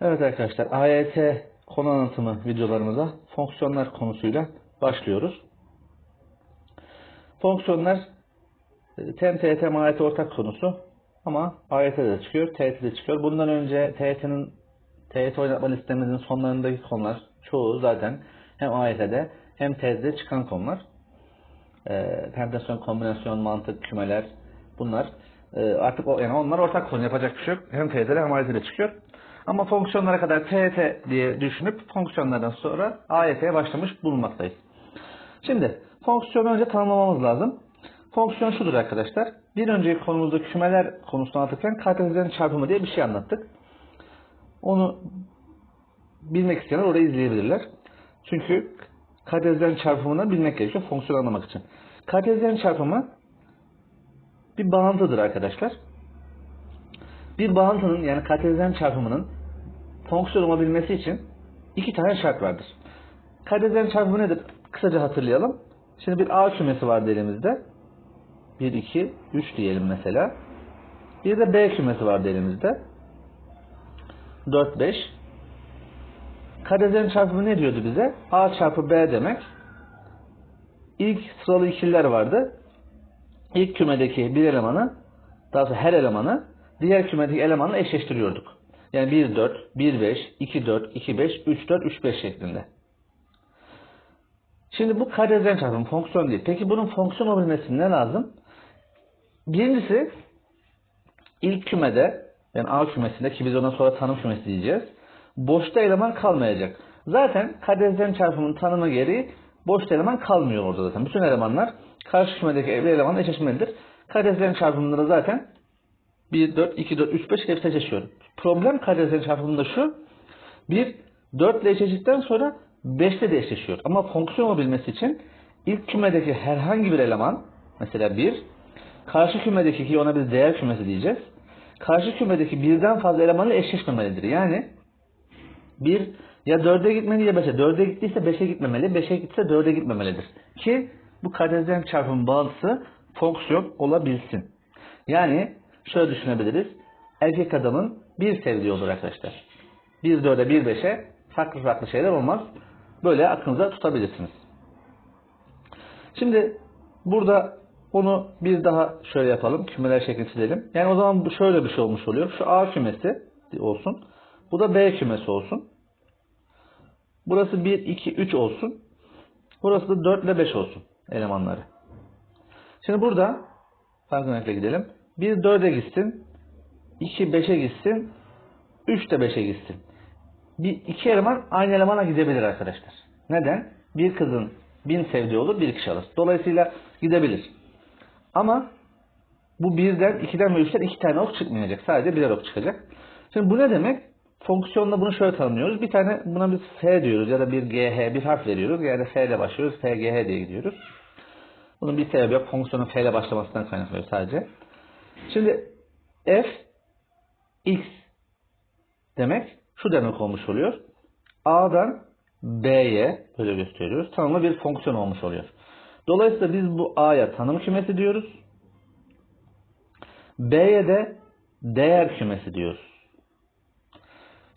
Evet arkadaşlar AYT konu anlatımı videolarımıza fonksiyonlar konusuyla başlıyoruz. Fonksiyonlar TEM, TYT, AYT ortak konusu ama AYT'de de çıkıyor, TYT'de çıkıyor. Bundan önce TYT'nin TYT oynatma listemizin sonlarındaki konular çoğu zaten hem AYT'de hem TYT'de çıkan konular. E, permütasyon, kombinasyon, mantık, kümeler bunlar e, artık yani onlar ortak konu yapacak bir şey yok. Hem TYT'de hem AYT'de çıkıyor. Ama fonksiyonlara kadar TYT diye düşünüp fonksiyonlardan sonra AYT'ye başlamış bulunmaktayız. Şimdi fonksiyonu önce tanımlamamız lazım. Fonksiyon şudur arkadaşlar. Bir önceki konumuzda kümeler konusunu anlatırken kartezyen çarpımı diye bir şey anlattık. Onu bilmek isteyenler orayı izleyebilirler. Çünkü kartezyen çarpımını bilmek gerekiyor fonksiyon anlamak için. Kartezyen çarpımı bir bağıntıdır arkadaşlar. Bir bağıntının yani kartezyen çarpımının fonksiyon olabilmesi için iki tane şart vardır. Kartezyen çarpımı nedir? Kısaca hatırlayalım. Şimdi bir A kümesi vardı elimizde. 1, 2, 3 diyelim mesela. Bir de B kümesi vardı elimizde. 4, 5. Kartezyen çarpımı ne diyordu bize? A çarpı B demek. İlk sıralı ikililer vardı. İlk kümedeki bir elemanı, daha sonra her elemanı diğer kümedeki elemanla eşleştiriyorduk. Yani 1, 4, 1, 5, 2, 4, 2, 5, 3, 4, 3, 5 şeklinde. Şimdi bu kartezyen çarpım fonksiyon değil. Peki bunun fonksiyon olabilmesi ne lazım? Birincisi ilk kümede yani A kümesinde ki biz ondan sonra tanım kümesi diyeceğiz. Boşta eleman kalmayacak. Zaten kartezyen çarpımın tanımı gereği boşta eleman kalmıyor orada zaten. Bütün elemanlar karşı kümedeki evli elemanla eşleşmelidir. Kartezyen çarpımında zaten 1, 4, 2, 4, 3, 5 hepsi eşleşiyor. Problem kartezyen çarpımında şu. 1, 4 ile eşleştikten sonra 5 ile de eşleşiyor. Ama fonksiyon olabilmesi için ilk kümedeki herhangi bir eleman mesela 1, karşı kümedeki ki ona biz değer kümesi diyeceğiz. Karşı kümedeki birden fazla elemanla eşleşmemelidir. Yani 1 ya 4'e gitmeli ya 5'e. 4'e gittiyse 5'e gitmemeli. 5'e gitse 4'e gitmemelidir. Ki bu kartezyen çarpım bağıntısı fonksiyon olabilsin. Yani şöyle düşünebiliriz. Erkek adamın bir sevdiği olur arkadaşlar. 1 4'e 1 5'e farklı farklı şeyler olmaz. Böyle aklınıza tutabilirsiniz. Şimdi burada onu bir daha şöyle yapalım. Kümeler şeklinde çizelim. Yani o zaman şöyle bir şey olmuş oluyor. Şu A kümesi olsun. Bu da B kümesi olsun. Burası 1, 2, 3 olsun. Burası da 4 ile 5 olsun elemanları. Şimdi burada farklı renkle gidelim. 1 4'e gitsin. 2 5'e gitsin. 3 de 5'e gitsin. Bir, iki eleman aynı elemana gidebilir arkadaşlar. Neden? Bir kızın bin sevdiği olur bir kişi alır. Dolayısıyla gidebilir. Ama bu birden, ikiden ve üçten iki tane ok çıkmayacak. Sadece birer ok çıkacak. Şimdi bu ne demek? Fonksiyonla bunu şöyle tanımlıyoruz. Bir tane buna biz f diyoruz ya da bir gh bir harf veriyoruz. Yani f ile başlıyoruz. f gh diye gidiyoruz. Bunun bir sebebi yok. Fonksiyonun f ile başlamasından kaynaklanıyor sadece. Şimdi f x demek şu demek olmuş oluyor. A'dan B'ye böyle gösteriyoruz. Tanımlı bir fonksiyon olmuş oluyor. Dolayısıyla biz bu A'ya tanım kümesi diyoruz. B'ye de değer kümesi diyoruz.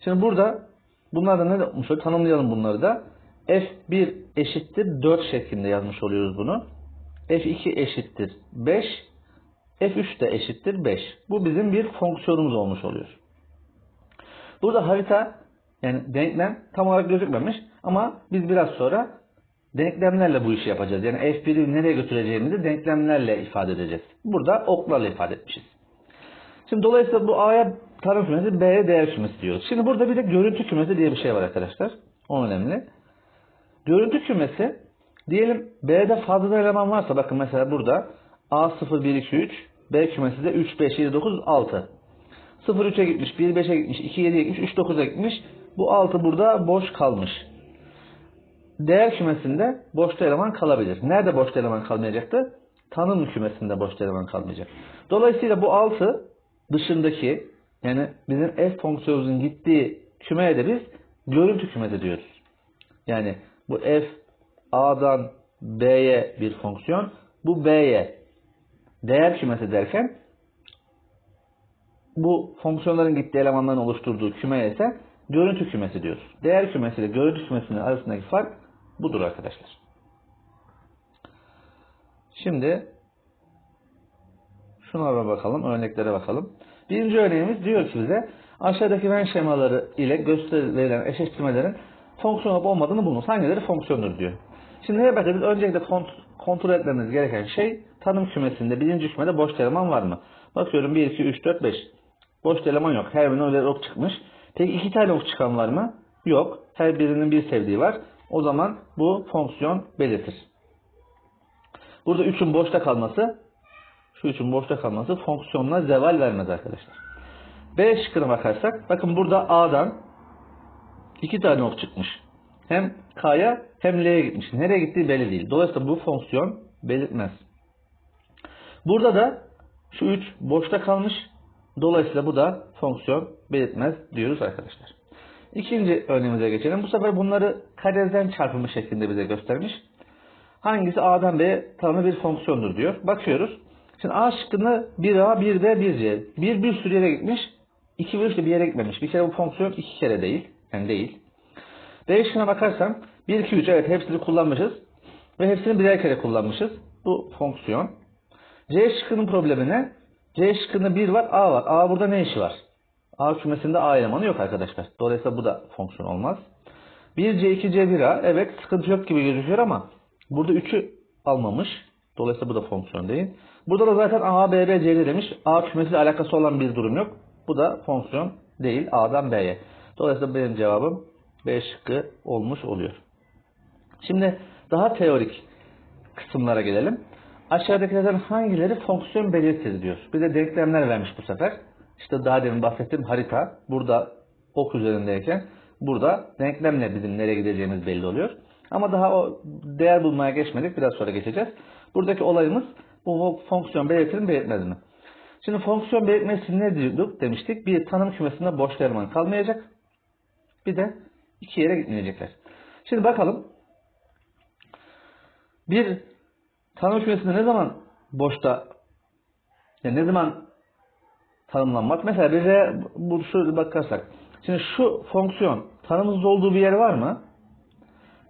Şimdi burada bunlar ne olmuş oluyor? Tanımlayalım bunları da. F1 eşittir 4 şeklinde yazmış oluyoruz bunu. F2 eşittir 5. F3 de eşittir 5. Bu bizim bir fonksiyonumuz olmuş oluyor. Burada harita yani denklem tam olarak gözükmemiş ama biz biraz sonra denklemlerle bu işi yapacağız. Yani F1'i nereye götüreceğimizi denklemlerle ifade edeceğiz. Burada oklarla ifade etmişiz. Şimdi dolayısıyla bu A'ya tanım kümesi, B'ye değer kümesi diyoruz. Şimdi burada bir de görüntü kümesi diye bir şey var arkadaşlar. O önemli. Görüntü kümesi diyelim B'de fazla eleman varsa bakın mesela burada A 0, 1, 2, 3 B kümesi de 3, 5, 7, 9, 6. 0 3'e gitmiş, 1 5'e gitmiş, 2 7'ye gitmiş, 3 9'a gitmiş. Bu 6 burada boş kalmış. Değer kümesinde boşta eleman kalabilir. Nerede boşta eleman kalmayacaktı? Tanım kümesinde boşta eleman kalmayacak. Dolayısıyla bu 6 dışındaki yani bizim f fonksiyonumuzun gittiği kümeye de biz görüntü kümesi diyoruz. Yani bu f A'dan B'ye bir fonksiyon, bu B'ye değer kümesi derken bu fonksiyonların gittiği elemanların oluşturduğu küme ise görüntü kümesi diyoruz. Değer kümesi ile görüntü kümesinin arasındaki fark budur arkadaşlar. Şimdi şuna bakalım, örneklere bakalım. Birinci örneğimiz diyor ki bize aşağıdaki Venn şemaları ile gösterilen eşleştirmelerin fonksiyon olup olmadığını bulunuz. Hangileri fonksiyondur diyor. Şimdi bakın biz öncelikle kont kontrol etmemiz gereken şey tanım kümesinde birinci kümede boş eleman var mı? Bakıyorum 1, 2, 3, 4, 5. Boş eleman yok. Her birine öyle ok çıkmış. Peki iki tane ok çıkan var mı? Yok. Her birinin bir sevdiği var. O zaman bu fonksiyon belirtir. Burada 3'ün boşta kalması şu 3'ün boşta kalması fonksiyonuna zeval vermez arkadaşlar. B şıkkına bakarsak bakın burada A'dan iki tane ok çıkmış. Hem K'ya hem L'ye gitmiş. Nereye gittiği belli değil. Dolayısıyla bu fonksiyon belirtmez. Burada da şu 3 boşta kalmış. Dolayısıyla bu da fonksiyon belirtmez diyoruz arkadaşlar. İkinci örneğimize geçelim. Bu sefer bunları karezden çarpımı şeklinde bize göstermiş. Hangisi A'dan B'ye tanımlı bir fonksiyondur diyor. Bakıyoruz. Şimdi A şıkkında 1A, 1B, 1C. 1 bir sürü yere gitmiş. 2 ve 3 de bir yere gitmemiş. Bir kere bu fonksiyon iki kere değil. Yani değil. B şıkkına bakarsam 1, 2, 3 evet hepsini kullanmışız. Ve hepsini birer kere kullanmışız. Bu fonksiyon. C şıkkının problemi ne? C şıkkında 1 var, A var. A burada ne işi var? A kümesinde A elemanı yok arkadaşlar. Dolayısıyla bu da fonksiyon olmaz. 1C, 2C, 1A. Evet sıkıntı yok gibi gözüküyor ama burada 3'ü almamış. Dolayısıyla bu da fonksiyon değil. Burada da zaten A, B, B, C'li demiş. A kümesiyle alakası olan bir durum yok. Bu da fonksiyon değil. A'dan B'ye. Dolayısıyla benim cevabım B şıkkı olmuş oluyor. Şimdi daha teorik kısımlara gelelim. Aşağıdakilerden hangileri fonksiyon belirtir diyor. Bize denklemler vermiş bu sefer. İşte daha demin bahsettiğim harita burada ok üzerindeyken burada denklemle bizim nereye gideceğimiz belli oluyor. Ama daha o değer bulmaya geçmedik. Biraz sonra geçeceğiz. Buradaki olayımız bu fonksiyon belirtir mi belirtmez mi? Şimdi fonksiyon belirtmesi ne diyorduk demiştik. Bir tanım kümesinde boş eleman kalmayacak. Bir de iki yere gitmeyecekler. Şimdi bakalım. Bir tanım kümesinde ne zaman boşta yani ne zaman tanımlanmak? Mesela bize bu şöyle bakarsak. Şimdi şu fonksiyon tanımsız olduğu bir yer var mı?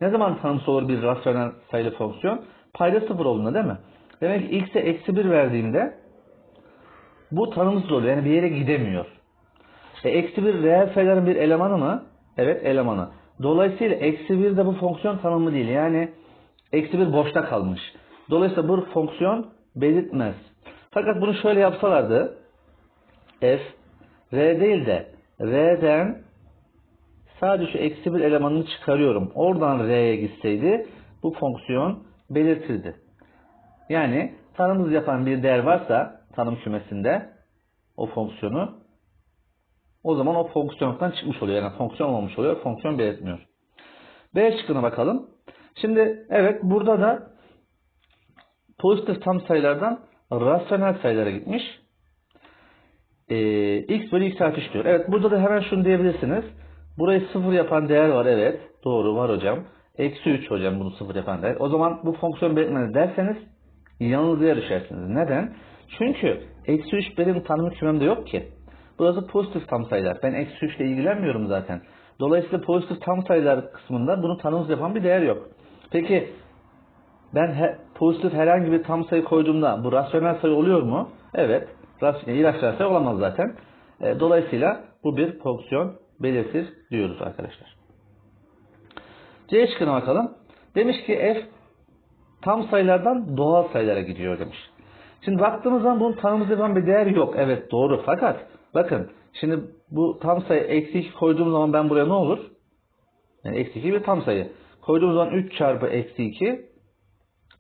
Ne zaman tanımsız olur bir rasyonel sayılı fonksiyon? Payda sıfır olduğunda değil mi? Demek ki x'e eksi 1 verdiğimde bu tanımsız oluyor. Yani bir yere gidemiyor. E, eksi 1 reel sayıların bir elemanı mı? Evet elemanı. Dolayısıyla eksi 1 de bu fonksiyon tanımı değil. Yani eksi 1 boşta kalmış. Dolayısıyla bu fonksiyon belirtmez. Fakat bunu şöyle yapsalardı f r değil de r'den sadece şu eksi 1 elemanını çıkarıyorum. Oradan r'ye gitseydi bu fonksiyon belirtirdi. Yani tanımız yapan bir değer varsa tanım kümesinde o fonksiyonu o zaman o fonksiyondan çıkmış oluyor. Yani fonksiyon olmamış oluyor. Fonksiyon belirtmiyor. B şıkkına bakalım. Şimdi evet burada da pozitif tam sayılardan rasyonel sayılara gitmiş. Ee, x bölü x artı 3 diyor. Evet burada da hemen şunu diyebilirsiniz. Burayı sıfır yapan değer var. Evet doğru var hocam. Eksi 3 hocam bunu sıfır yapan değer. O zaman bu fonksiyon belirtmeniz derseniz yanılgıya düşersiniz. Neden? Çünkü eksi 3 benim tanım kümemde yok ki. Burası pozitif tam sayılar. Ben eksi 3 ile ilgilenmiyorum zaten. Dolayısıyla pozitif tam sayılar kısmında bunu tanımsız yapan bir değer yok. Peki ben he, pozitif herhangi bir tam sayı koyduğumda bu rasyonel sayı oluyor mu? Evet. Rasyonel, irrasyonel sayı olamaz zaten. E, dolayısıyla bu bir fonksiyon belirtir diyoruz arkadaşlar. C şıkkına bakalım. Demiş ki f tam sayılardan doğal sayılara gidiyor demiş. Şimdi baktığımız zaman bunun tanımsız yapan bir değer yok. Evet doğru fakat bakın şimdi bu tam sayı eksi 2 koyduğum zaman ben buraya ne olur? Yani eksi 2 bir tam sayı. Koyduğum zaman 3 çarpı eksi 2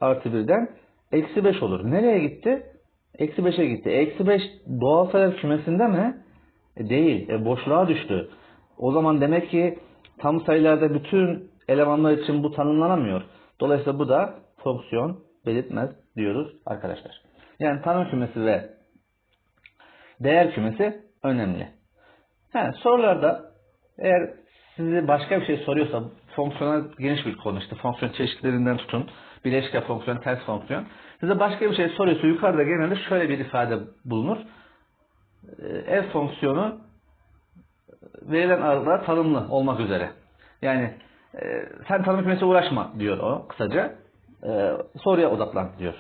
artı 1'den eksi 5 olur. Nereye gitti? Eksi 5'e gitti. Eksi 5 doğal sayılar kümesinde mi? E, değil. E, boşluğa düştü. O zaman demek ki tam sayılarda bütün elemanlar için bu tanımlanamıyor. Dolayısıyla bu da fonksiyon belirtmez diyoruz arkadaşlar. Yani tanım kümesi ve değer kümesi önemli. He, sorularda eğer sizi başka bir şey soruyorsa fonksiyonel geniş bir konu işte fonksiyon çeşitlerinden tutun bileşke fonksiyon, ters fonksiyon. Size başka bir şey soruyorsa yukarıda genelde şöyle bir ifade bulunur. F fonksiyonu verilen aralıklar tanımlı olmak üzere. Yani e, sen tanım kümesi uğraşma diyor o kısaca. E, soruya odaklan diyor.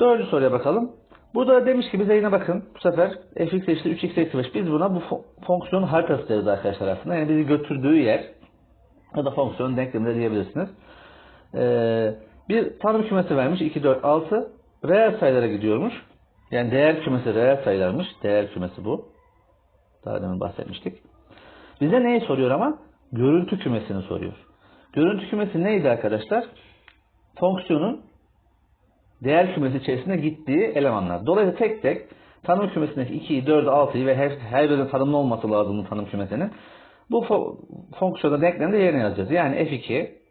Dördüncü soruya bakalım. Burada demiş ki bize yine bakın bu sefer fx eşittir 3x eksi 5. Biz buna bu fo- fonksiyonun haritası deriz arkadaşlar aslında. Yani bizi götürdüğü yer ya da fonksiyon denklemi de diyebilirsiniz. Ee, bir tanım kümesi vermiş 2, 4, 6. Reel sayılara gidiyormuş. Yani değer kümesi reel sayılarmış. Değer kümesi bu. Daha demin bahsetmiştik. Bize neyi soruyor ama? Görüntü kümesini soruyor. Görüntü kümesi neydi arkadaşlar? Fonksiyonun değer kümesi içerisinde gittiği elemanlar. Dolayısıyla tek tek tanım kümesindeki 2'yi, 4'ü, 6'yı ve her, her birinin tanımlı olması lazım bu tanım kümesinin. Bu fo- fonksiyonda denklemde yerine yazacağız. Yani f2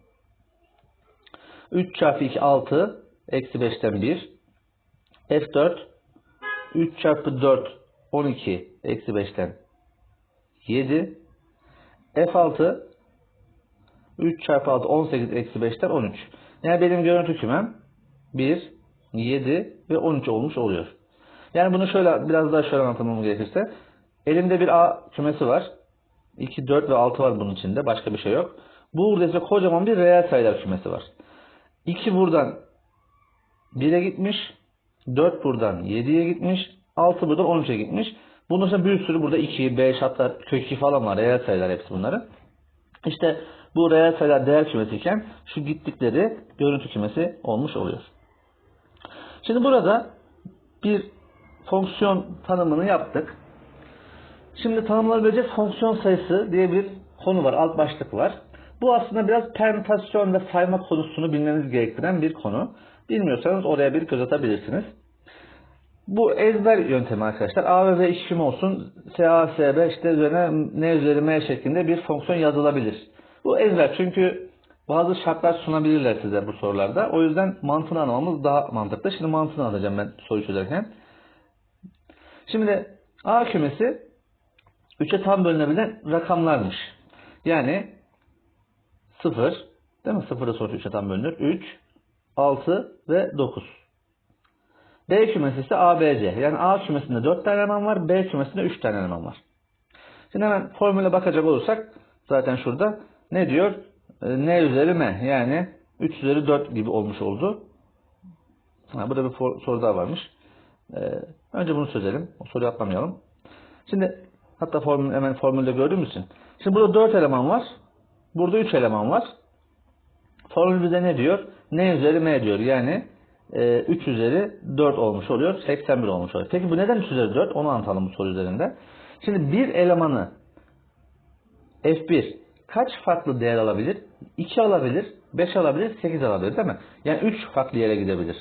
3 çarpı 2 6 eksi 5'ten 1 f4 3 çarpı 4 12 eksi 5'ten 7 f6 3 çarpı 6 18 eksi 5'ten 13. Yani benim görüntü kümem 1, 7 ve 13 olmuş oluyor. Yani bunu şöyle biraz daha şöyle anlatmam gerekirse elimde bir A kümesi var. 2, 4 ve 6 var bunun içinde. Başka bir şey yok. Burada ise kocaman bir reel sayılar kümesi var. 2 buradan 1'e gitmiş. 4 buradan 7'ye gitmiş. 6 buradan 13'e gitmiş. Bunun dışında bir sürü burada 2, 5 hatta kök 2 falan var. Reel sayılar hepsi bunların. İşte bu reel sayılar değer kümesi iken şu gittikleri görüntü kümesi olmuş oluyor. Şimdi burada bir fonksiyon tanımını yaptık. Şimdi tanımlanabilecek fonksiyon sayısı diye bir konu var, alt başlık var. Bu aslında biraz permütasyon ve sayma konusunu bilmeniz gerektiren bir konu. Bilmiyorsanız oraya bir göz atabilirsiniz. Bu ezber yöntemi arkadaşlar. A ve B işim olsun. S, A, S, B işte üzerine N üzeri M şeklinde bir fonksiyon yazılabilir. Bu ezber çünkü bazı şartlar sunabilirler size bu sorularda. O yüzden mantığını anlamamız daha mantıklı. Şimdi mantığını anlayacağım ben soruyu çözerken. Şimdi A kümesi 3'e tam bölünebilen rakamlarmış. Yani 0 değil mi? 0'da sonuç 3'e tam bölünür. 3, 6 ve 9. B kümesi ise ABC. Yani A kümesinde 4 tane eleman var. B kümesinde 3 tane eleman var. Şimdi hemen formüle bakacak olursak zaten şurada ne diyor? E, N üzeri M. Yani 3 üzeri 4 gibi olmuş oldu. Ha, burada bir soru daha varmış. Ee, önce bunu çözelim. O soruyu atlamayalım. Şimdi hatta formül, hemen formülde gördüğümüz için. Şimdi burada 4 eleman var. Burada 3 eleman var. Formül bize ne diyor? N üzeri M diyor. Yani e, 3 üzeri 4 olmuş oluyor. 81 olmuş oluyor. Peki bu neden 3 üzeri 4? Onu anlatalım bu soru üzerinde. Şimdi bir elemanı F1 kaç farklı değer alabilir? 2 alabilir, 5 alabilir, 8 alabilir değil mi? Yani 3 farklı yere gidebilir.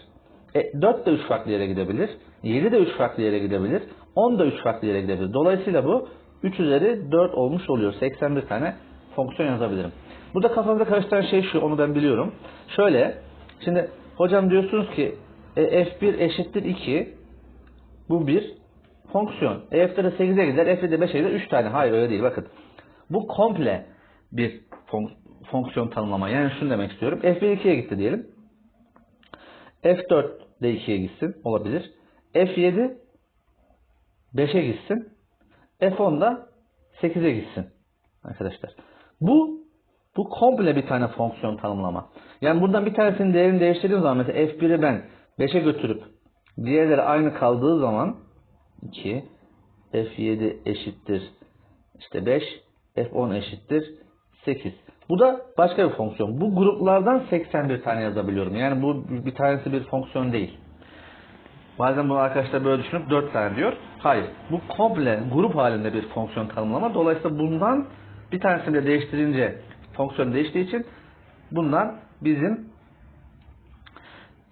E, 4 de 3 farklı yere gidebilir. 7 de 3 farklı yere gidebilir. 10 da 3 farklı yere gidebilir. Dolayısıyla bu 3 üzeri 4 olmuş oluyor. 81 tane fonksiyon yazabilirim. Burada kafanızda karıştıran şey şu, onu ben biliyorum. Şöyle, şimdi hocam diyorsunuz ki e, F1 eşittir 2. Bu bir fonksiyon. E, F'de de 8'e gider, F'de de 5'e gider. 3 tane. Hayır öyle değil. Bakın. Bu komple bir fon- fonksiyon tanımlama. Yani şunu demek istiyorum. F1 2'ye gitti diyelim. F4 de 2'ye gitsin. Olabilir. F7 5'e gitsin. F10 da 8'e gitsin. Arkadaşlar. Bu bu komple bir tane fonksiyon tanımlama. Yani buradan bir tanesinin değerini değiştirdiğim zaman mesela F1'i ben 5'e götürüp diğerleri aynı kaldığı zaman 2 F7 eşittir işte 5 F10 eşittir 8. Bu da başka bir fonksiyon. Bu gruplardan 81 tane yazabiliyorum. Yani bu bir tanesi bir fonksiyon değil. Bazen bunu arkadaşlar böyle düşünüp 4 tane diyor. Hayır. Bu komple grup halinde bir fonksiyon tanımlama. Dolayısıyla bundan bir tanesini de değiştirince fonksiyon değiştiği için bundan bizim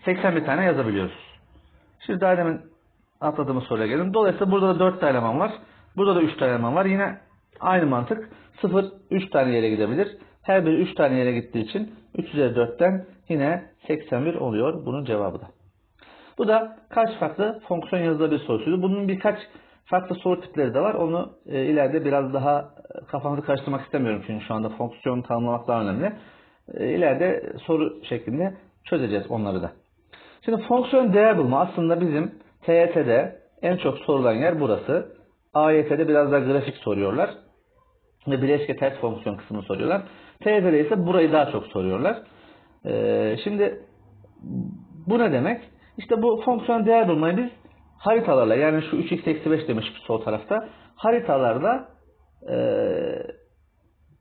81 tane yazabiliyoruz. Şimdi daha demin atladığımız soruya gelelim. Dolayısıyla burada da 4 tane eleman var. Burada da 3 tane eleman var. Yine aynı mantık. 0 3 tane yere gidebilir. Her biri 3 tane yere gittiği için 3 üzeri 4'ten yine 81 oluyor bunun cevabı da. Bu da kaç farklı fonksiyon yazılabilir sorusuydu. Bunun birkaç farklı soru tipleri de var. Onu e, ileride biraz daha e, kafamızı karıştırmak istemiyorum çünkü şu anda fonksiyon tanımlamak daha önemli. E, ileride soru şeklinde çözeceğiz onları da. Şimdi fonksiyon değer bulma aslında bizim TYT'de en çok sorulan yer burası. AYT'de biraz daha grafik soruyorlar. Ve bileşke ters fonksiyon kısmını soruyorlar. TYT'de ise burayı daha çok soruyorlar. Ee, şimdi bu ne demek? İşte bu fonksiyon değer bulmayı biz haritalarla yani şu 3x eksi 5 demiş sol tarafta haritalarla e,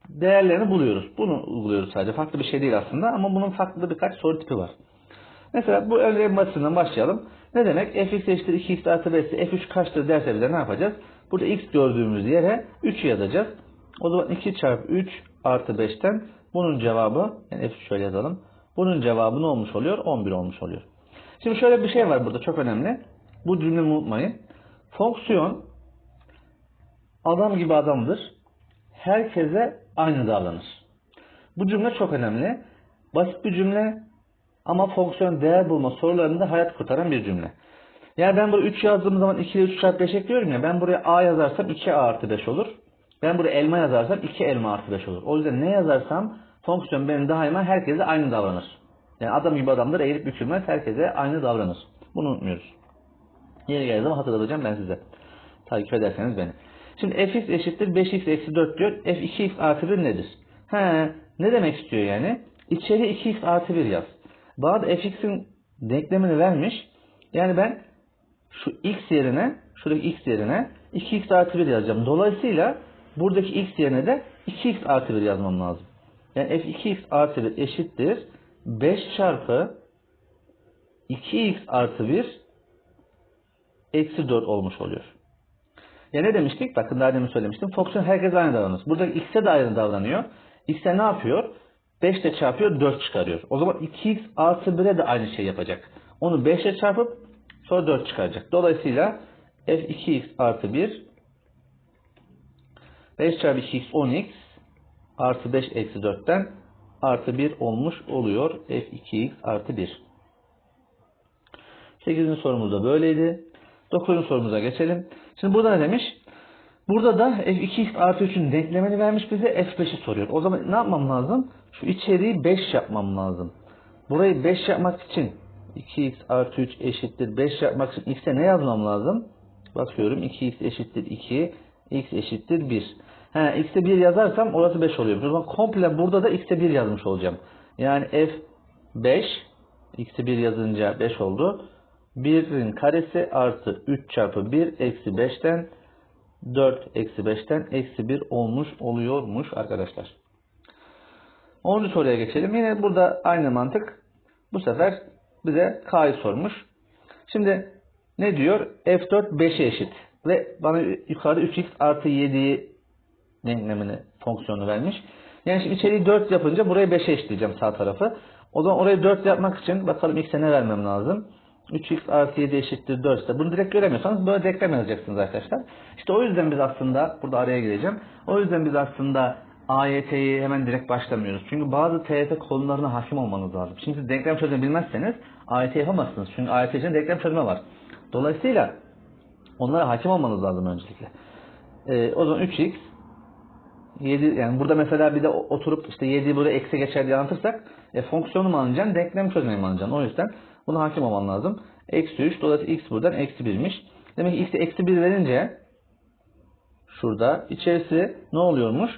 değerlerini buluyoruz. Bunu uyguluyoruz sadece. Farklı bir şey değil aslında ama bunun farklı birkaç soru tipi var. Mesela bu örneğin basitinden başlayalım. Ne demek? fx eşittir 2x artı 5 ise f3 kaçtır derse bize ne yapacağız? Burada x gördüğümüz yere 3 yazacağız. O zaman 2 çarpı 3 artı 5'ten bunun cevabı yani f3 şöyle yazalım. Bunun cevabı ne olmuş oluyor? 11 olmuş oluyor. Şimdi şöyle bir şey var burada çok önemli. Bu cümlemi unutmayın. Fonksiyon adam gibi adamdır. Herkese aynı davranır. Bu cümle çok önemli. Basit bir cümle ama fonksiyon değer bulma sorularında hayat kurtaran bir cümle. Yani ben buraya 3 yazdığım zaman 2 ile 3 çarpı 5 ekliyorum ya. Ben buraya a yazarsam 2a artı 5 olur. Ben buraya elma yazarsam 2 elma artı 5 olur. O yüzden ne yazarsam fonksiyon benim daima herkese aynı davranır. Yani adam gibi adamdır eğilip bükülmez herkese aynı davranır. Bunu unutmuyoruz. Yeri geldiği hatırlatacağım ben size. Takip ederseniz beni. Şimdi fx eşittir 5x eksi 4 diyor. f2x artı 1 nedir? He, ne demek istiyor yani? İçeri 2x artı 1 yaz. Bana da fx'in denklemini vermiş. Yani ben şu x yerine, şuradaki x yerine 2x artı 1 yazacağım. Dolayısıyla buradaki x yerine de 2x artı 1 yazmam lazım. Yani f2x artı 1 eşittir 5 çarpı 2x artı 1 eksi 4 olmuş oluyor. Ya ne demiştik? Bakın daha demin söylemiştim. Fonksiyon herkes aynı davranır. Burada x'e de aynı davranıyor. x'e ne yapıyor? 5 ile çarpıyor 4 çıkarıyor. O zaman 2x artı 1'e de aynı şey yapacak. Onu 5 ile çarpıp sonra 4 çıkaracak. Dolayısıyla f2x artı 1 5 çarpı 2x 10x artı 5 eksi 4'ten artı 1 olmuş oluyor. f2x artı 1. 8. sorumuz da böyleydi. 9. sorumuza geçelim. Şimdi burada ne demiş? Burada da f2x artı 3'ün denklemini vermiş bize f5'i soruyor. O zaman ne yapmam lazım? Şu içeriği 5 yapmam lazım. Burayı 5 yapmak için 2x artı 3 eşittir 5 yapmak için x'e ne yazmam lazım? Bakıyorum 2x eşittir 2, x eşittir 1. He, x'e 1 yazarsam orası 5 oluyor. O zaman komple burada da x'e 1 yazmış olacağım. Yani f5 x'e 1 yazınca 5 oldu. 1'in karesi artı 3 çarpı 1 eksi 5'ten 4 eksi 5'ten eksi 1 olmuş oluyormuş arkadaşlar. 10. soruya geçelim. Yine burada aynı mantık. Bu sefer bize k'yı sormuş. Şimdi ne diyor? f4 5'e eşit. Ve bana yukarıda 3x artı 7'yi denklemini fonksiyonu vermiş. Yani şimdi içeriği 4 yapınca buraya 5'e eşitleyeceğim sağ tarafı. O zaman orayı 4 yapmak için bakalım x'e ne vermem lazım. 3x artı 7 eşittir 4 ise bunu direkt göremiyorsanız böyle denklem yazacaksınız arkadaşlar. İşte o yüzden biz aslında burada araya gireceğim. O yüzden biz aslında AYT'yi hemen direkt başlamıyoruz. Çünkü bazı TYT konularına hakim olmanız lazım. Şimdi siz denklem çözme bilmezseniz AYT yapamazsınız. Çünkü AYT için denklem çözme var. Dolayısıyla onlara hakim olmanız lazım öncelikle. Ee, o zaman 3x 7 yani burada mesela bir de oturup işte 7'yi buraya eksi geçer diye anlatırsak e, fonksiyonu mu alacaksın, denklem çözmeyi mi alacaksın? O yüzden buna hakim olman lazım. Eksi 3 dolayısıyla x buradan eksi 1'miş. Demek ki x'e eksi 1 verince şurada içerisi ne oluyormuş?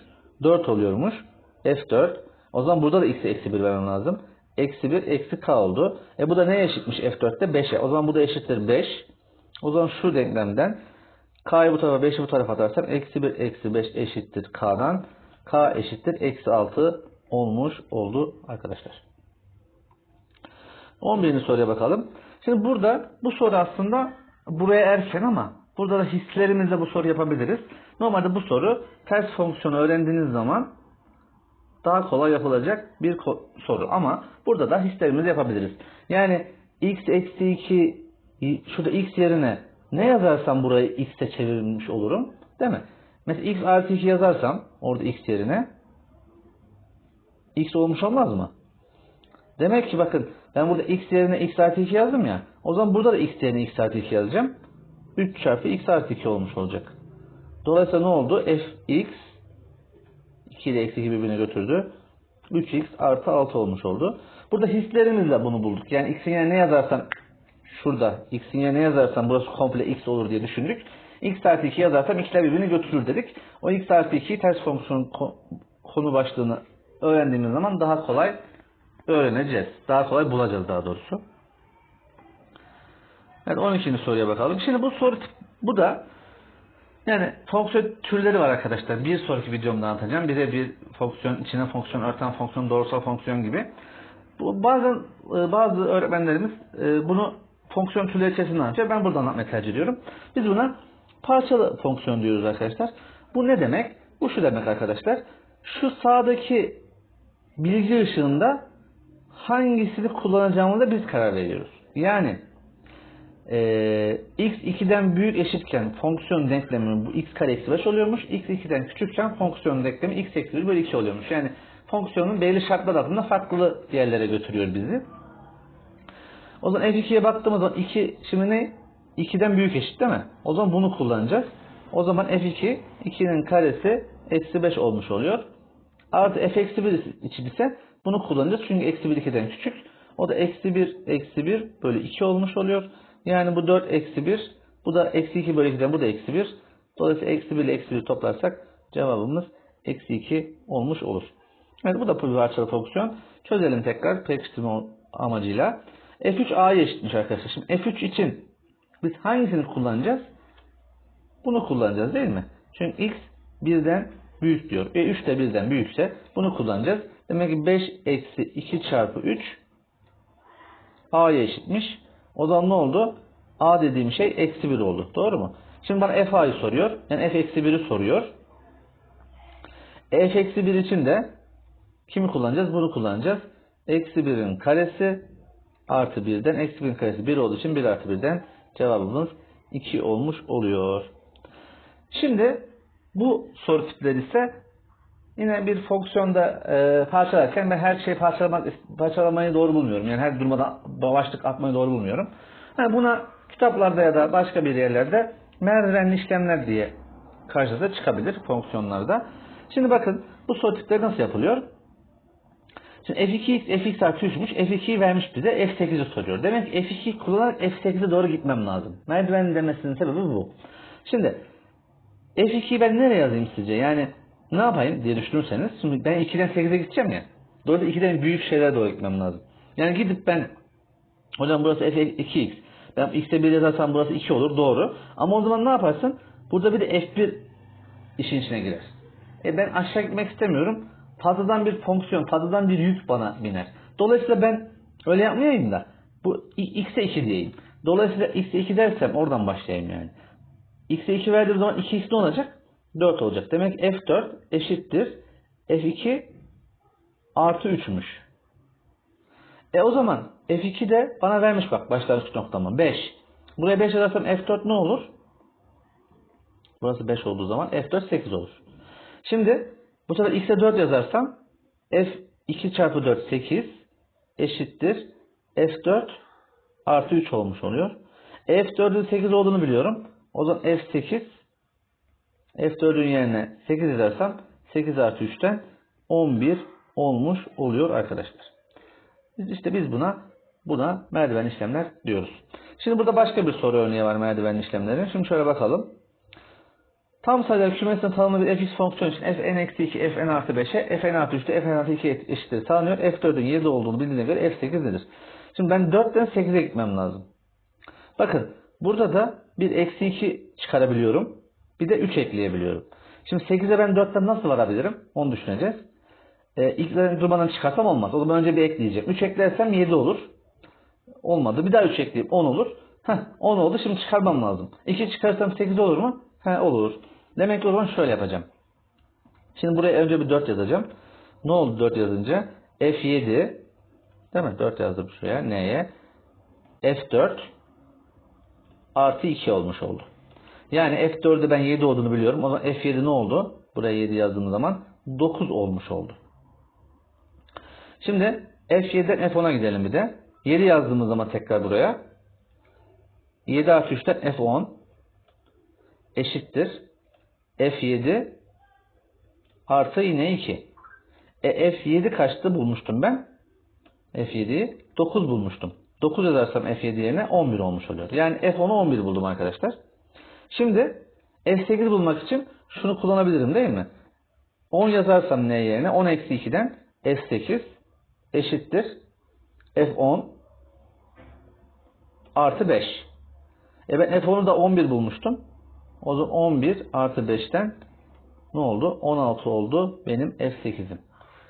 4 oluyormuş. F4. O zaman burada da x'e eksi 1 vermem lazım. Eksi 1 eksi k oldu. E bu da neye eşitmiş F4'te? 5'e. O zaman bu da eşittir 5. O zaman şu denklemden k'yı bu tarafa 5'i bu tarafa atarsam eksi 1 eksi 5 eşittir k'dan. k eşittir eksi 6 olmuş oldu arkadaşlar. 11. soruya bakalım. Şimdi burada bu soru aslında buraya erken ama burada da hislerimizle bu soru yapabiliriz. Normalde bu soru ters fonksiyonu öğrendiğiniz zaman daha kolay yapılacak bir soru. Ama burada da hislerimizi yapabiliriz. Yani x eksi 2 şurada x yerine ne yazarsam burayı x'e çevirmiş olurum. Değil mi? Mesela x artı 2 yazarsam orada x yerine x olmuş olmaz mı? Demek ki bakın ben burada x yerine x artı 2 yazdım ya. O zaman burada da x yerine x artı 2 yazacağım. 3 çarpı x artı 2 olmuş olacak. Dolayısıyla ne oldu? fx 2 ile eksi 2 birbirine götürdü. 3x artı 6 olmuş oldu. Burada hislerimizle bunu bulduk. Yani x'in yerine ne yazarsam şurada x'in yerine ne yazarsam burası komple x olur diye düşündük. x artı 2 yazarsam x'ler birbirini götürür dedik. O x artı 2'yi ters fonksiyon ko- konu başlığını öğrendiğimiz zaman daha kolay öğreneceğiz. Daha kolay bulacağız daha doğrusu. Evet 12. soruya bakalım. Şimdi bu soru bu da yani fonksiyon türleri var arkadaşlar. Bir sonraki videomda anlatacağım. Bize bir fonksiyon, içine fonksiyon, örten fonksiyon, doğrusal fonksiyon gibi. Bu bazen bazı öğretmenlerimiz e, bunu fonksiyon türleri içerisinde anlatıyor. Ben burada anlatmayı tercih ediyorum. Biz buna parçalı fonksiyon diyoruz arkadaşlar. Bu ne demek? Bu şu demek arkadaşlar. Şu sağdaki bilgi ışığında hangisini kullanacağımıza biz karar veriyoruz. Yani ee, x 2'den büyük eşitken fonksiyon denklemi bu x kare eksi 5 oluyormuş. x 2'den küçükken fonksiyon denklemi x eksi 1 bölü 2 oluyormuş. Yani fonksiyonun belli şartlar altında farklı yerlere götürüyor bizi. O zaman f2'ye baktığımız zaman 2 şimdi ne? 2'den büyük eşit değil mi? O zaman bunu kullanacağız. O zaman f2 2'nin karesi eksi 5 olmuş oluyor. Artı f eksi 1 için ise bunu kullanacağız. Çünkü eksi 1 2'den küçük. O da eksi 1 eksi 1 bölü 2 olmuş oluyor. Yani bu 4 eksi 1. Bu da eksi 2 bölü 2'den bu da eksi 1. Dolayısıyla eksi 1 ile eksi 1 toplarsak cevabımız eksi 2 olmuş olur. Evet bu da parçalı fonksiyon. Çözelim tekrar pekiştirme amacıyla. F3 A'ya eşitmiş arkadaşlar. Şimdi F3 için biz hangisini kullanacağız? Bunu kullanacağız değil mi? Çünkü x birden büyük diyor. E 3 de birden büyükse bunu kullanacağız. Demek ki 5 eksi 2 çarpı 3 A'ya eşitmiş. O zaman ne oldu? A dediğim şey eksi 1 oldu. Doğru mu? Şimdi bana f a'yı soruyor. Yani f eksi 1'i soruyor. f eksi 1 için de kimi kullanacağız? Bunu kullanacağız. Eksi 1'in karesi artı 1'den eksi 1'in karesi 1 olduğu için 1 artı 1'den cevabımız 2 olmuş oluyor. Şimdi bu soru tipleri ise yine bir fonksiyonda e, parçalarken ben her şeyi parçalamak, parçalamayı doğru bulmuyorum. Yani her durmadan başlık atmayı doğru bulmuyorum. Yani buna kitaplarda ya da başka bir yerlerde merdivenli işlemler diye karşınıza çıkabilir fonksiyonlarda. Şimdi bakın bu soru tipleri nasıl yapılıyor? Şimdi f2x fx artı 3'müş. f2'yi vermiş bize f8'i soruyor. Demek ki f2 kullanarak f8'e doğru gitmem lazım. Merdiven demesinin sebebi bu. Şimdi f2'yi ben nereye yazayım sizce? Yani ne yapayım diye düşünürseniz. Şimdi ben 2'den 8'e gideceğim ya. Dolayısıyla 2'den büyük şeylere doğru gitmem lazım. Yani gidip ben hocam burası f2x. Ben x'e 1 yazarsam burası 2 olur. Doğru. Ama o zaman ne yaparsın? Burada bir de f1 işin içine girer. E ben aşağı gitmek istemiyorum. Fazladan bir fonksiyon, fazladan bir yük bana biner. Dolayısıyla ben öyle yapmayayım da bu x'e 2 diyeyim. Dolayısıyla x'e 2 dersem oradan başlayayım yani. x'e 2 verdiğim zaman 2x ne olacak? 4 olacak. Demek f4 eşittir f2 artı 3'müş. E o zaman f2 de bana vermiş bak başlangıç noktamı 5. Buraya 5 yazarsam f4 ne olur? Burası 5 olduğu zaman f4 8 olur. Şimdi bu sefer x'e 4 yazarsam f2 çarpı 4 8 eşittir f4 artı 3 olmuş oluyor. f4'ün 8 olduğunu biliyorum. O zaman f8 f4'ün yerine 8 yazarsam 8 artı 3'ten 11 olmuş oluyor arkadaşlar. Biz işte biz buna buna merdiven işlemler diyoruz. Şimdi burada başka bir soru örneği var merdiven işlemlerin. Şimdi şöyle bakalım. Tam sayılar kümesine tanımlı bir fx fonksiyon için fn-2 fn artı 5'e fn artı 3'te fn artı 2 eşittir tanınıyor. f4'ün 7 olduğunu bildiğine göre f8 nedir? Şimdi ben 4'ten 8'e gitmem lazım. Bakın burada da bir eksi 2 çıkarabiliyorum. Bir de 3 ekleyebiliyorum. Şimdi 8'e ben 4'ten nasıl varabilirim? Onu düşüneceğiz. Ee, ilk durmadan çıkarsam olmaz. O zaman önce bir ekleyeceğim. 3 eklersem 7 olur. Olmadı. Bir daha 3 ekleyeyim 10 olur. Heh, 10 oldu. Şimdi çıkarmam lazım. 2 çıkarsam 8 olur mu? He olur. Demek ki o zaman şöyle yapacağım. Şimdi buraya önce bir 4 yazacağım. Ne oldu 4 yazınca? F7 değil mi? 4 yazdım şuraya. N'ye? F4 artı 2 olmuş oldu. Yani F4'de ben 7 olduğunu biliyorum. O zaman F7 ne oldu? Buraya 7 yazdığım zaman 9 olmuş oldu. Şimdi F7'den F10'a gidelim bir de. 7 yazdığımız zaman tekrar buraya. 7 artı 3'ten F10 eşittir. F7 artı yine 2. E F7 kaçtı bulmuştum ben? F7'yi 9 bulmuştum. 9 yazarsam F7 yerine 11 olmuş oluyor. Yani F10'u 11 buldum arkadaşlar. Şimdi F8 bulmak için şunu kullanabilirim değil mi? 10 yazarsam n yerine 10 eksi 2'den F8 eşittir F10 artı 5. E ben F10'u da 11 bulmuştum. O zaman 11 artı 5'ten ne oldu? 16 oldu benim F8'im.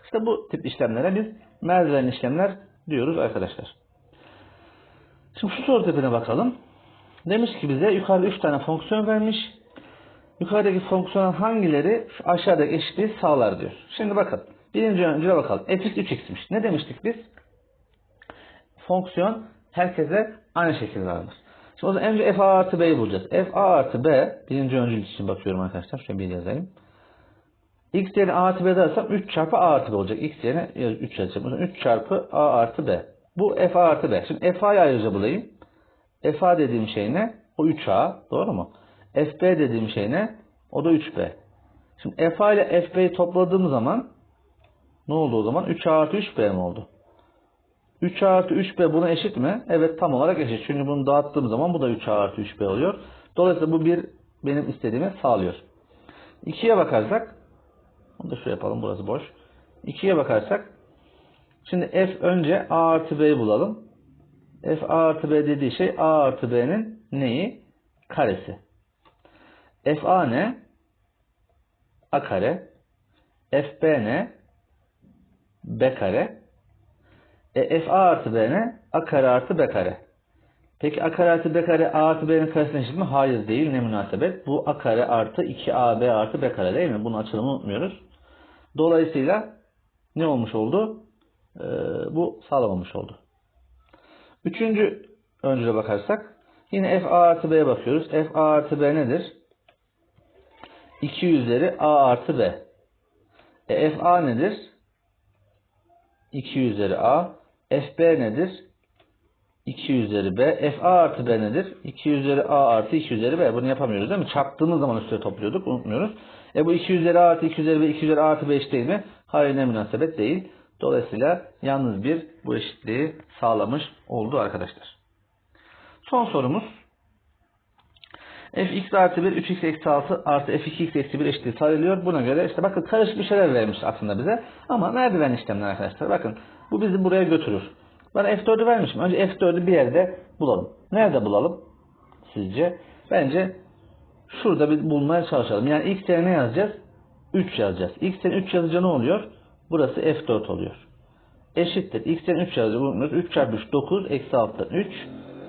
İşte bu tip işlemlere biz merdiven işlemler diyoruz arkadaşlar. Şimdi şu soru tipine bakalım. Demiş ki bize yukarıda 3 tane fonksiyon vermiş. Yukarıdaki fonksiyonun hangileri aşağıdaki eşitliği sağlar diyor. Şimdi bakın. Birinci öncüle bakalım. fx 3x'miş. Ne demiştik biz? Fonksiyon herkese aynı şekilde dağılır. Şimdi o zaman önce f a artı b'yi bulacağız. f a artı b birinci öncül için bakıyorum arkadaşlar. Şöyle bir yazayım. x yerine a artı b dersem 3 çarpı a artı b olacak. x yerine 3 yazacağım. O zaman 3 çarpı a artı b. Bu f a artı b. Şimdi f a'yı ayrıca bulayım. F a dediğim şey ne? O 3a. Doğru mu? f b dediğim şey ne? O da 3b. Şimdi f a ile f b'yi topladığım zaman ne oldu o zaman? 3a artı 3b mi oldu? 3a artı 3b buna eşit mi? Evet tam olarak eşit. Çünkü bunu dağıttığım zaman bu da 3a artı 3b oluyor. Dolayısıyla bu bir benim istediğimi sağlıyor. 2'ye bakarsak onu da şöyle yapalım burası boş. 2'ye bakarsak şimdi f önce a artı b'yi bulalım. F a artı b dediği şey a artı b'nin neyi? Karesi. f a ne? a kare. f b ne? b kare. E, f a artı b ne? a kare artı b kare. Peki a kare artı b kare a artı b'nin karesine eşit mi? Hayır değil. Ne münasebet? Bu a kare artı 2ab artı b kare değil mi? Bunun açılımını unutmuyoruz. Dolayısıyla ne olmuş oldu? Ee, bu sağlamamış oldu. Üçüncü öncüle bakarsak yine f a artı b'ye bakıyoruz. f a artı b nedir? 2 üzeri a artı b. E, f a nedir? 2 üzeri a. f b nedir? 2 üzeri b. f a artı b nedir? 2 üzeri a artı 2 üzeri b. Bunu yapamıyoruz değil mi? Çarptığımız zaman üstüne topluyorduk. Unutmuyoruz. E bu 2 üzeri a artı 2 üzeri b 2 üzeri a artı b eşit değil mi? Hayır ne münasebet değil. Dolayısıyla yalnız bir bu eşitliği sağlamış oldu arkadaşlar. Son sorumuz. fx artı 1 3x eksi 6 artı f2x eksi 1 eşitliği sağlanıyor. Buna göre işte bakın karışık bir şeyler vermiş aslında bize. Ama merdiven işlemler arkadaşlar. Bakın bu bizi buraya götürür. Bana f4'ü vermişim. Önce f4'ü bir yerde bulalım. Nerede bulalım sizce? Bence şurada bir bulmaya çalışalım. Yani x yerine ne yazacağız? 3 yazacağız. x yerine 3 yazınca ne oluyor? Burası f4 oluyor. Eşittir. x yerine 3 yazacağız. 3 çarpı 3 9 eksi 6'dan 3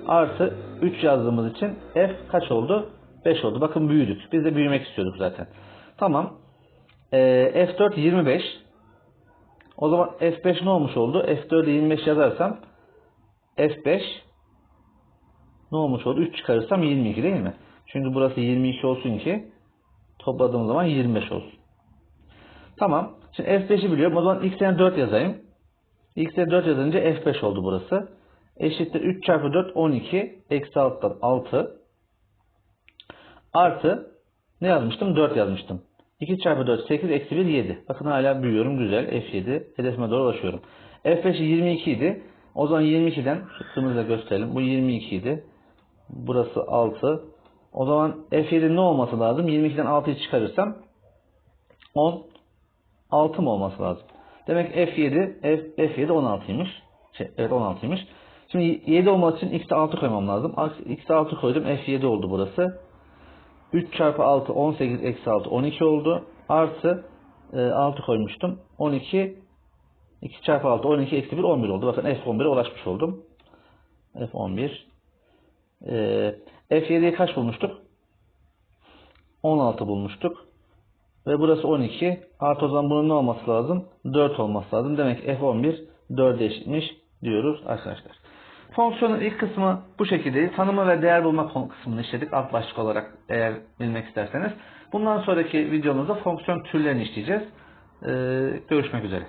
artı 3 yazdığımız için f kaç oldu? 5 oldu. Bakın büyüdük. Biz de büyümek istiyorduk zaten. Tamam. Ee, f4 25. O zaman f5 ne olmuş oldu? f4'e 25 yazarsam f5 ne olmuş oldu? 3 çıkarırsam 22 değil mi? Çünkü burası 22 olsun ki topladığım zaman 25 olsun. Tamam. Şimdi f5'i biliyorum. O zaman x'e 4 yazayım. x'e 4 yazınca f5 oldu burası. Eşittir 3 çarpı 4 12. Eksi 6'dan 6. Artı ne yazmıştım? 4 yazmıştım. 2 çarpı 4 8 eksi 1 7. Bakın hala büyüyorum. Güzel. F7. Hedefime doğru ulaşıyorum. F5 22 idi. O zaman 22'den kırmızıyla gösterelim. Bu 22 idi. Burası 6. O zaman F7 ne olması lazım? 22'den 6'yı çıkarırsam 10 6 mı olması lazım? Demek F7 F, F7 16'ymış. Şey, evet 16'ymış. Şimdi 7 olması için x'e 6 koymam lazım. x'e 6 koydum. F7 oldu burası. 3 çarpı 6 18 eksi 6 12 oldu. Artı e, 6 koymuştum. 12 2 çarpı 6 12 eksi 1 11 oldu. Bakın F11'e ulaşmış oldum. F11 e, F7'yi kaç bulmuştuk? 16 bulmuştuk. Ve burası 12. Artı o zaman bunun ne olması lazım? 4 olması lazım. Demek F11 4'e eşitmiş diyoruz arkadaşlar. Fonksiyonun ilk kısmı bu şekilde. Tanımı ve değer bulma kısmını işledik alt başlık olarak eğer bilmek isterseniz. Bundan sonraki videomuzda fonksiyon türlerini işleyeceğiz. Ee, görüşmek üzere.